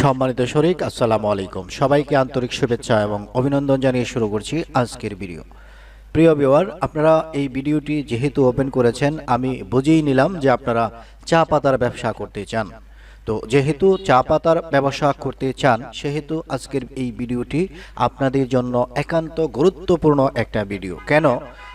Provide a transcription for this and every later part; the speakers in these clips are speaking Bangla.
সম্মানিত শরিক, আসসালামু আলাইকুম। সবাইকে আন্তরিক শুভেচ্ছা এবং অভিনন্দন জানিয়ে শুরু করছি আজকের ভিডিও। প্রিয় বিওয়ার আপনারা এই ভিডিওটি যেহেতু ওপেন করেছেন, আমি বুঝেই নিলাম যে আপনারা চা পাতার ব্যবসা করতে চান। তো যেহেতু চা পাতার ব্যবসা করতে চান, সেহেতু আজকের এই ভিডিওটি আপনাদের জন্য একান্ত গুরুত্বপূর্ণ একটা ভিডিও। কেন?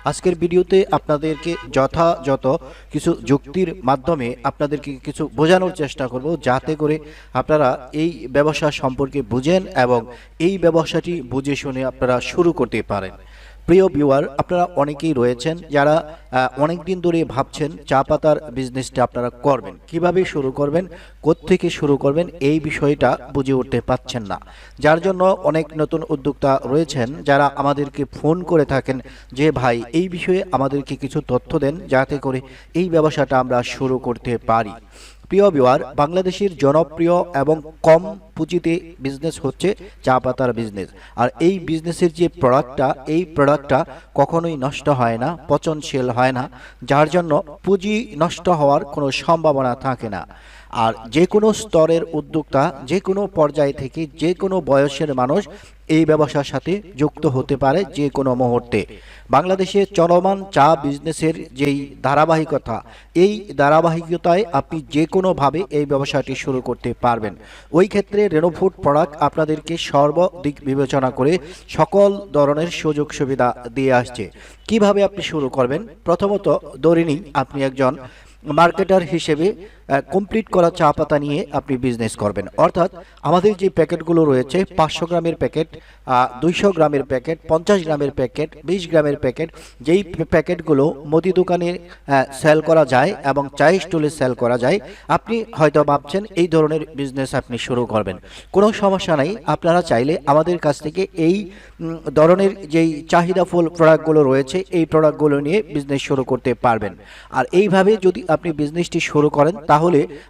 আজকের ভিডিওতে আপনাদেরকে যথাযথ কিছু যুক্তির মাধ্যমে আপনাদেরকে কিছু বোঝানোর চেষ্টা করব, যাতে করে আপনারা এই ব্যবসা সম্পর্কে বুঝেন এবং এই ব্যবসাটি বুঝে শুনে আপনারা শুরু করতে পারেন। প্রিয় ভিউয়ার আপনারা অনেকেই রয়েছেন যারা অনেক দিন ধরে ভাবছেন চা পাতার বিজনেসটা আপনারা করবেন। কীভাবে শুরু করবেন? থেকে শুরু করবেন? এই বিষয়টা বুঝে উঠতে পাচ্ছেন না। যার জন্য অনেক নতুন উদ্যোক্তা রয়েছেন যারা আমাদেরকে ফোন করে থাকেন যে, ভাই, এই বিষয়ে আমাদেরকে কিছু তথ্য দেন যাতে করে এই ব্যবসাটা আমরা শুরু করতে পারি। প্রিয় বিওয়ার বাংলাদেশের জনপ্রিয় এবং কম পুঁজিতে বিজনেস হচ্ছে চা পাতার বিজনেস আর এই বিজনেসের যে প্রোডাক্টটা এই প্রোডাক্টটা কখনোই নষ্ট হয় না, পচনশীল হয় না, যার জন্য পুঁজি নষ্ট হওয়ার কোনো সম্ভাবনা থাকে না। আর যে কোনো স্তরের উদ্যোক্তা, যে কোনো পর্যায় থেকে যে কোনো বয়সের মানুষ এই ব্যবসার সাথে যুক্ত হতে পারে যে কোনো মুহূর্তে। বাংলাদেশে চলমান চা বিজনেসের যেই ধারাবাহিকতা, এই ধারাবাহিকতায় আপনি যে কোনোভাবে এই ব্যবসাটি শুরু করতে পারবেন। ওই ক্ষেত্রে রেনোফুড প্রোডাক্ট আপনাদেরকে সর্বদিক বিবেচনা করে সকল ধরনের সুযোগ সুবিধা দিয়ে আসছে। কীভাবে আপনি শুরু করবেন? প্রথমত ধরে আপনি একজন মার্কেটার হিসেবে কমপ্লিট করা চা পাতা নিয়ে আপনি বিজনেস করবেন। অর্থাৎ আমাদের যে প্যাকেটগুলো রয়েছে, পাঁচশো গ্রামের প্যাকেট দুইশো গ্রামের প্যাকেট, পঞ্চাশ গ্রামের প্যাকেট, বিশ গ্রামের প্যাকেট, যেই প্যাকেটগুলো মুদি দোকানে সেল করা যায় এবং চায়ের স্টলে সেল করা যায়, আপনি হয়তো ভাবছেন এই ধরনের বিজনেস আপনি শুরু করবেন। কোনো সমস্যা নাই, আপনারা চাইলে আমাদের কাছ থেকে এই ধরনের যেই চাহিদাফুল প্রোডাক্টগুলো রয়েছে, এই প্রোডাক্টগুলো নিয়ে বিজনেস শুরু করতে পারবেন। আর এইভাবে যদি আপনি বিজনেসটি শুরু করেন, তাহলে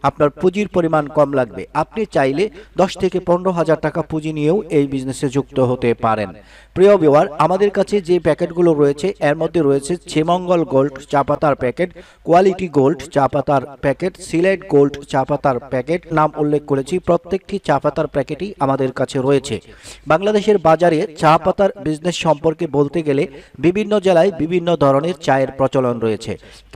আপনার পুঁজির পরিমাণ কম লাগবে। আপনি চাইলে দশ থেকে পনেরো হাজার টাকা পুঁজি নিয়েও এই বিজনেসে যুক্ত হতে পারেন। প্রিয় বিওয়ার আমাদের কাছে যে প্যাকেটগুলো রয়েছে, এর মধ্যে রয়েছে ছেমঙ্গল গোল্ড চা পাতার প্যাকেট কোয়ালিটি গোল্ড চা পাতার প্যাকেট সিলেট গোল্ড চা পাতার প্যাকেট, নাম উল্লেখ করেছি, প্রত্যেকটি চা পাতার প্যাকেটই আমাদের কাছে রয়েছে। বাংলাদেশের বাজারে চা পাতার বিজনেস সম্পর্কে বলতে গেলে বিভিন্ন জেলায় বিভিন্ন ধরনের চায়ের প্রচলন রয়েছে।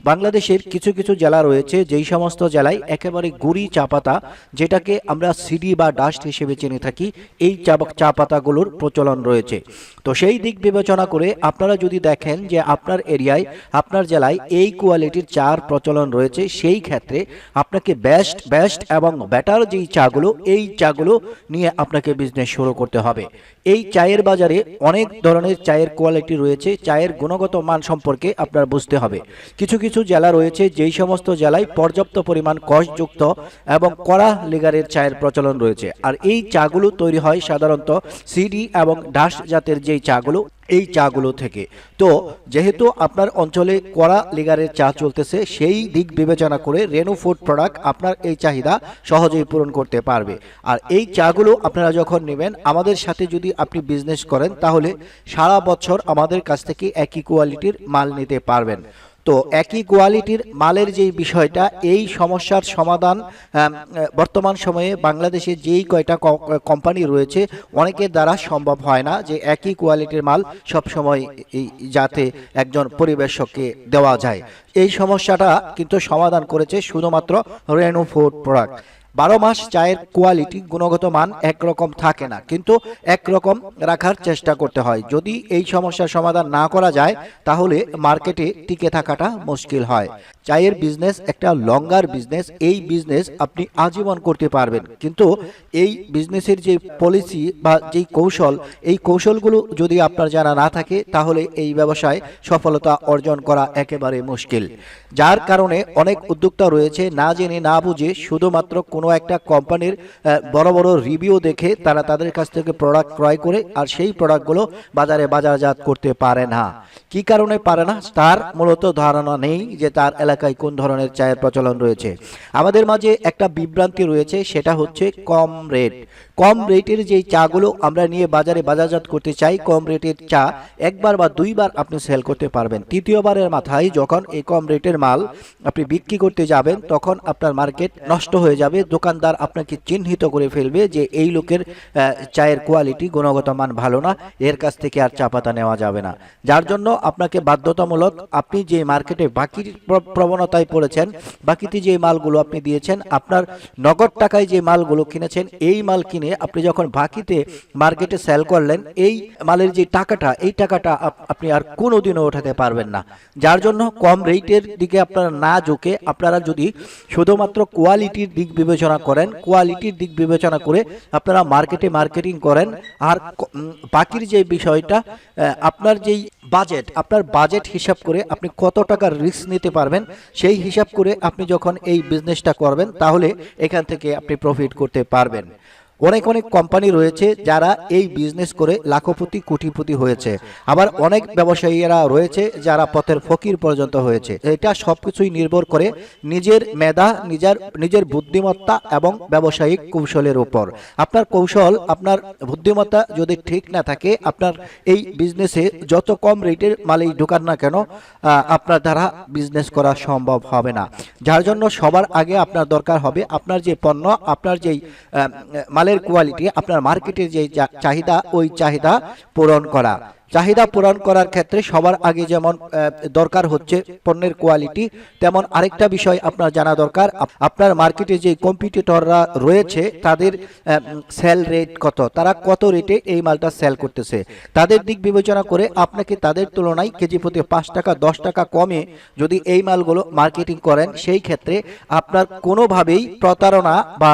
বাংলাদেশের কিছু কিছু জেলা রয়েছে, যেই সমস্ত জেলায় একেবারে গুড়ি চা পাতা, যেটাকে আমরা সিডি বা ডাস্ট হিসেবে চিনে থাকি, এই চা চা পাতাগুলোর প্রচলন রয়েছে। তো সেই দিক বিবেচনা করে আপনারা যদি দেখেন যে আপনার এরিয়ায়, আপনার জেলায় এই কোয়ালিটির চার প্রচলন রয়েছে, সেই ক্ষেত্রে আপনাকে বেস্ট বেস্ট এবং বেটার যেই চাগুলো, এই চাগুলো নিয়ে আপনাকে বিজনেস শুরু করতে হবে। এই চায়ের বাজারে অনেক ধরনের চায়ের কোয়ালিটি রয়েছে, চায়ের গুণগত মান সম্পর্কে আপনার বুঝতে হবে। কিছু কিছু জেলা রয়েছে যেই সমস্ত জেলায় পর্যাপ্ত পরিমাণ কষযুক্ত এবং কড়া লিগারের চায়ের প্রচলন রয়েছে। আর এই চাগুলো তৈরি হয় সাধারণত সিডি এবং ডাস জাতের যেই চাগুলো, এই চাগুলো থেকে। তো, যেহেতু আপনার অঞ্চলে কড়া লিগারের চা চলতেছে, সেই দিক বিবেচনা করে রেনু ফুড প্রোডাক্ট আপনার এই চাহিদা সহজেই পূরণ করতে পারবে। আর এই চাগুলো আপনারা যখন নেবেন, আমাদের সাথে যদি আপনি বিজনেস করেন, তাহলে সারা বছর আমাদের কাছ থেকে একই কোয়ালিটির মাল নিতে পারবেন। তো একই কোয়ালিটির মালের যেই বিষয়টা, এই সমস্যার সমাধান বর্তমান সময়ে বাংলাদেশে যেই কয়টা কোম্পানি রয়েছে, অনেকের দ্বারা সম্ভব হয় না যে একই কোয়ালিটির মাল সবসময় যাতে একজন পরিবেশককে দেওয়া যায়। এই সমস্যাটা কিন্তু সমাধান করেছে শুধুমাত্র রেনো ফুড প্রোডাক্ট বারো মাস চায়ের কোয়ালিটি গুণগত মান একরকম থাকে না। কিন্তু একরকম রাখার চেষ্টা করতে হয়। যদি এই সমস্যার সমাধান না করা যায়, তাহলে মার্কেটে টিকে থাকাটা মুশকিল হয়। চায়ের বিজনেস একটা লঙ্গার বিজনেস এই বিজনেস আপনি আজীবন করতে পারবেন। কিন্তু এই বিজনেসের যে পলিসি বা যেই কৌশল, এই কৌশলগুলো যদি আপনার জানা না থাকে, তাহলে এই ব্যবসায় সফলতা অর্জন করা একেবারে মুশকিল। যার কারণে অনেক উদ্যোক্তা রয়েছে, না জেনে না বুঝে শুধুমাত্র কোনো একটা কোম্পানির বড় বড় রিভিউ দেখে তারা তাদের কাছ থেকে প্রোডাক্ট ক্রয় করে আর সেই প্রোডাক্টগুলো বাজারে বাজারজাত করতে পারে না। কি কারণে পারে না? তার মূলত ধারণা নেই যে তার এলাকায় কোন ধরনের চায়ের প্রচলন রয়েছে। আমাদের মাঝে একটা বিভ্রান্তি রয়েছে, সেটা হচ্ছে কম রেট কম রেটের যেই চাগুলো আমরা নিয়ে বাজারে বাজারজাত করতে চাই, কম রেটের চা একবার বা দুইবার আপনি সেল করতে পারবেন। তৃতীয়বারের মাথায় যখন এই কম রেটের মাল আপনি বিক্রি করতে যাবেন, তখন আপনার মার্কেট নষ্ট হয়ে যাবে। দোকানদার আপনাকে চিহ্নিত করে ফেলবে যে এই লোকের চায়ের কোয়ালিটি গুণগত মান ভালো না, এর কাছ থেকে আর চা পাতা নেওয়া যাবে না। যার জন্য আপনাকে বাধ্যতামূলক আপনি যে মার্কেটে বাকি প্রবণতায় পড়েছেন, বাকিতে যে মালগুলো আপনি দিয়েছেন, আপনার নগদ টাকায় যে মালগুলো কিনেছেন, এই মাল কিনে আপনি যখন বাকিতে মার্কেটে সেল করলেন, এই মালের যে টাকাটা, এই টাকাটা আপনি আর কোনোদিনও ওঠাতে পারবেন না। যার জন্য কম রেটের দিকে আপনারা না ঝুঁকে আপনারা যদি শুধুমাত্র কোয়ালিটির দিক বিবেচনা করেন কোয়ালিটির দিক বিবেচনা করে আপনারা মার্কেটে মার্কেটিং করেন, আর বাকির যে বিষয়টা আপনার যেই বাজেট আপনার বাজেট হিসাব করে আপনি কত টাকার রিস্ক নিতে পারবেন, সেই হিসাব করে আপনি যখন এই বিজনেসটা করবেন, তাহলে এখান থেকে আপনি প্রফিট করতে পারবেন। অনেক অনেক কোম্পানি রয়েছে যারা এই বিজনেস করে লাখপতি, কোটিপতি হয়েছে। আবার অনেক ব্যবসায়ীরা রয়েছে যারা পথের ফকির পর্যন্ত হয়েছে। এটা সবকিছুই নির্ভর করে নিজের মেধা, নিজের নিজের বুদ্ধিমত্তা এবং ব্যবসায়িক কৌশলের উপর। আপনার কৌশল, আপনার বুদ্ধিমত্তা যদি ঠিক না থাকে, আপনার এই বিজনেসে যত কম রেটের মালেই ঢোকান না কেন আপনার দ্বারা বিজনেস করা সম্ভব হবে না। যার জন্য সবার আগে আপনার দরকার হবে আপনার যে পণ্য, আপনার যেই মালের কোয়ালিটি আপনার মার্কেটের যে চাহিদা ওই চাহিদা পূরণ করা। চাহিদা পূরণ করার ক্ষেত্রে সবার আগে যেমন দরকার হচ্ছে পণ্যের কোয়ালিটি তেমন আরেকটা বিষয় আপনার জানা দরকার। আপনার মার্কেটে যে কম্পিটিটররা রয়েছে, তাদের সেল রেট কত? তারা কত রেটে এই মালটা সেল করতেছে? তাদের দিক বিবেচনা করে আপনাকে তাদের তুলনায় কেজি প্রতি পাঁচ টাকা, দশ টাকা কমে যদি এই মালগুলো মার্কেটিং করেন, সেই ক্ষেত্রে আপনার কোনোভাবেই প্রতারণা বা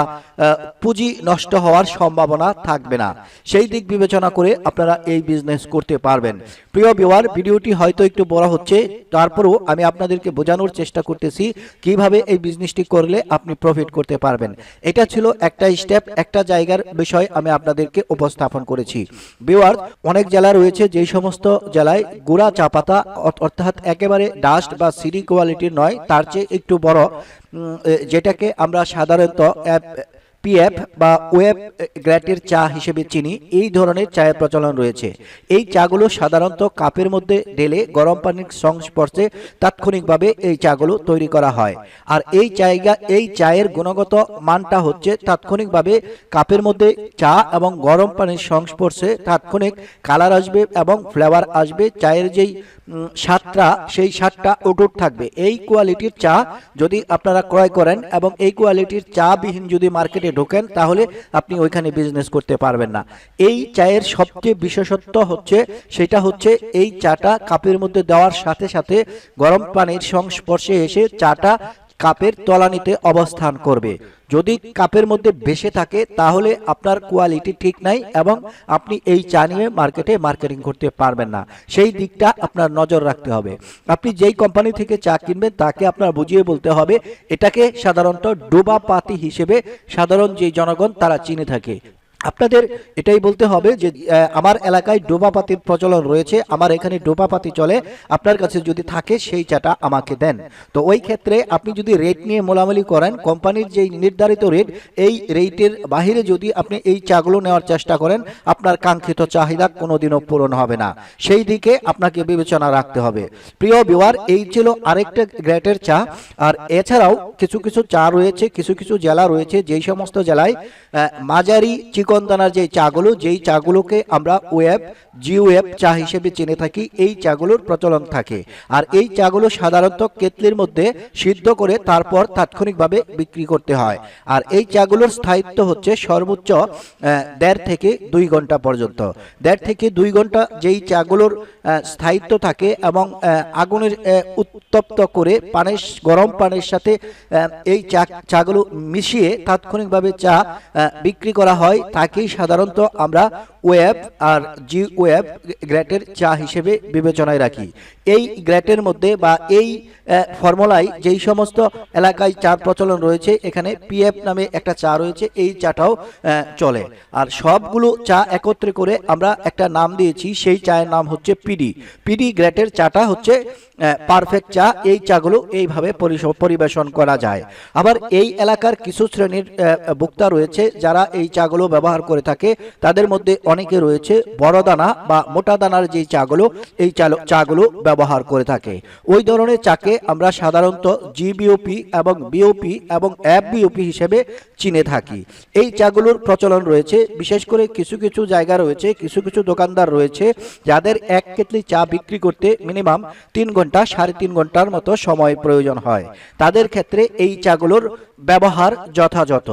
পুঁজি নষ্ট হওয়ার সম্ভাবনা থাকবে না। সেই দিক বিবেচনা করে আপনারা এই বিজনেস করতে পারবেন। প্রিয় বিওয়ার ভিডিওটি হয়তো একটু বড় হচ্ছে, তারপরেও আমি আপনাদেরকে বোঝানোর চেষ্টা করতেছি কীভাবে এই বিজনেসটি করলে আপনি প্রফিট করতে পারবেন। এটা ছিল একটা স্টেপ একটা জায়গার বিষয় আমি আপনাদেরকে উপস্থাপন করেছি। বিওয়ার অনেক জেলা রয়েছে যেই সমস্ত জেলায় গুড়া চা পাতা অর্থাৎ একেবারে ডাস্ট বা সিডি কোয়ালিটির নয়, তার চেয়ে একটু বড় যেটাকে আমরা সাধারণত পিএফ বা ওয়েব গ্র্যাটের চা হিসেবে চিনি, এই ধরনের চায়ের প্রচলন রয়েছে। এই চাগুলো সাধারণত কাপের মধ্যে ঢেলে গরম পানির সংস্পর্শে তাৎক্ষণিকভাবে এই চাগুলো তৈরি করা হয়। আর এই জায়গা, এই চায়ের গুণগত মানটা হচ্ছে তাৎক্ষণিকভাবে কাপের মধ্যে চা এবং গরম পানির সংস্পর্শে তাৎক্ষণিক কালার আসবে এবং ফ্লেভার আসবে, চায়ের যেই স্বাদটা, সেই স্বাদটা অটুট থাকবে। এই কোয়ালিটির চা যদি আপনারা ক্রয় করেন এবং এই কোয়ালিটির চা বিহীন যদি মার্কেটে ঢোকেন, তাহলে আপনি ওইখানে বিজনেস করতে পারবেন না। এই চায়ের সবচেয়ে বিশেষত্ব হচ্ছে, সেটা হচ্ছে এই চাটা কাপের মধ্যে দেওয়ার সাথে সাথে গরম পানির সংস্পর্শে এসে চাটা কাপের তলানিতে অবস্থান করবে। যদি কাপের মধ্যে বেশে থাকে, তাহলে আপনার কোয়ালিটি ঠিক নাই এবং আপনি এই চা নিয়ে মার্কেটে মার্কেটিং করতে পারবেন না। সেই দিকটা আপনার নজর রাখতে হবে। আপনি যেই কোম্পানি থেকে চা কিনবেন, তাকে আপনার বুঝিয়ে বলতে হবে, এটাকে সাধারণত ডোবা পাতি হিসেবে সাধারণ যে জনগণ, তারা চিনে থাকে। আপনাদের এটাই বলতে হবে যে আমার এলাকায় ডোবাপাতির প্রচলন রয়েছে, আমার এখানে ডোবাপাতি চলে, আপনার কাছে যদি থাকে সেই চাটা আমাকে দেন। তো ওই ক্ষেত্রে আপনি যদি রেট নিয়ে মোলামুলি করেন, কোম্পানির যেই নির্ধারিত রেট এই রেটের বাহিরে যদি আপনি এই চাগুলো নেওয়ার চেষ্টা করেন, আপনার কাঙ্ক্ষিত চাহিদা কোনোদিনও পূরণ হবে না। সেই দিকে আপনাকে বিবেচনা রাখতে হবে। প্রিয় বিওয়ার এই ছিল আরেকটা গ্রেটের চা। আর এছাড়াও কিছু কিছু চা রয়েছে, কিছু কিছু জেলা রয়েছে, যেই সমস্ত জেলায় মাঝারি চিকনদানার যে চাগুলো, যেই চাগুলোকে আমরা ওয়েব জি ওয়েব চা হিসেবে চিনে থাকি, এই চাগুলোর প্রচলন থাকে। আর এই চাগুলো সাধারণত কেতলির মধ্যে সিদ্ধ করে তারপর তাৎক্ষণিকভাবে বিক্রি করতে হয়। আর এই চাগুলোর স্থায়িত্ব হচ্ছে সর্বোচ্চ দেড় থেকে দুই ঘণ্টা পর্যন্ত। দেড় থেকে দুই ঘণ্টা যেই চাগুলোর স্থায়িত্ব থাকে এবং আগুনের উত্তপ্ত করে পানের, গরম পানির সাথে এই চা, চাগুলো মিশিয়ে তাৎক্ষণিকভাবে চা বিক্রি করা হয়। তাকেই সাধারণত আমরা ওয়েব আর জি ওয়েব গ্রেটের চা হিসেবে বিবেচনায় রাখি। এই গ্রেটের মধ্যে বা এই ফর্মুলায় যেই সমস্ত এলাকায় চার প্রচলন রয়েছে, এখানে পিএফ নামে একটা চা রয়েছে, এই চাটাও চলে। আর সবগুলো চা একত্রে করে আমরা একটা নাম দিয়েছি, সেই চায়ের নাম হচ্ছে পিডি। পিডি গ্রেটের চাটা হচ্ছে পারফেক্ট চা, এই চাগুলো এইভাবে পরিবেশন করা যায়। আবার এই এলাকার কিছু শ্রেণির বক্তা রয়েছে, যারা এই চাগুলো ব্যবহার করে থাকে, তাদের মধ্যে অনেকে রয়েছে বড় দানা বা মোটা দানার যে চাগুলো, এই চাগুলো ব্যবহার করে থাকে। ওই ধরনের চাকে আমরা সাধারণত জিবিওপি এবং বিওপি এবং অ্যাপ বিওপি হিসেবে চিনে থাকি। এই চাগুলোর প্রচলন রয়েছে, বিশেষ করে কিছু কিছু জায়গা রয়েছে, কিছু কিছু দোকানদার রয়েছে, যাদের এক কেটলি চা বিক্রি করতে মিনিমাম তিন ঘণ্টা সাড়ে তিন ঘণ্টার মতো সময় প্রয়োজন হয়। তাদের ক্ষেত্রে এই চাগুলোর ব্যবহার যথাযথ।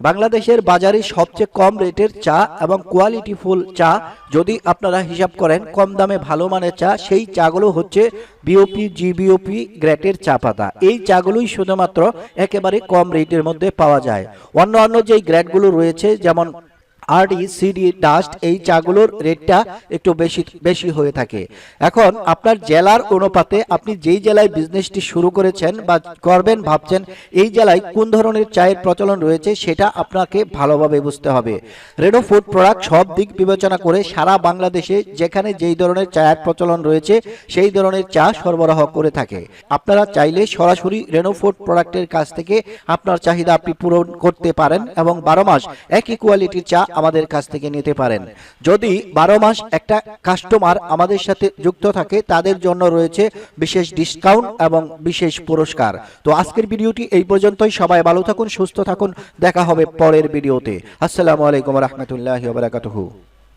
বাংলাদেশের বাজারে সবচেয়ে কম রেটের চা এবং কোয়ালিটি ফুল চা যদি আপনারা হিসাব করেন, কম দামে ভালো মানের চা, সেই চাগুলো হচ্ছে বিওপি জিবিওপি গ্রেটের চা পাতা। এই চাগুলোই শুধুমাত্র একেবারে কম রেটের মধ্যে পাওয়া যায়। অন্য অন্য যেই গ্রেডগুলো রয়েছে, যেমন আরডি সিডি ডাস্ট এই চাগুলোর রেটটা একটু বেশি বেশি হয়ে থাকে। এখন আপনার জেলার অনুপাতে আপনি যেই জেলায় বিজনেসটি শুরু করেছেন বা করবেন, ভাবছেন, এই জেলায় কোন ধরনের চায়ের প্রচলন রয়েছে সেটা আপনাকে ভালোভাবে বুঝতে হবে। রেডো ফুড প্রোডাক্ট সব দিক বিবেচনা করে সারা বাংলাদেশে যেখানে যেই ধরনের চায়ের প্রচলন রয়েছে, সেই ধরনের চা সরবরাহ করে থাকে। আপনারা চাইলে সরাসরি রেনো ফুড প্রোডাক্টের কাছ থেকে আপনার চাহিদা আপনি পূরণ করতে পারেন এবং বারো মাস একই কোয়ালিটির চা আমাদের কাছ থেকে নিতে পারেন। যদি বারো মাস একটা কাস্টমার আমাদের সাথে যুক্ত থাকে, তাদের জন্য রয়েছে বিশেষ ডিসকাউন্ট এবং বিশেষ পুরস্কার। তো আজকের ভিডিওটি এই পর্যন্তই। সবাই ভালো থাকুন, সুস্থ থাকুন। দেখা হবে পরের ভিডিওতে। আসসালামু আলাইকুম রহমতুল্লাহ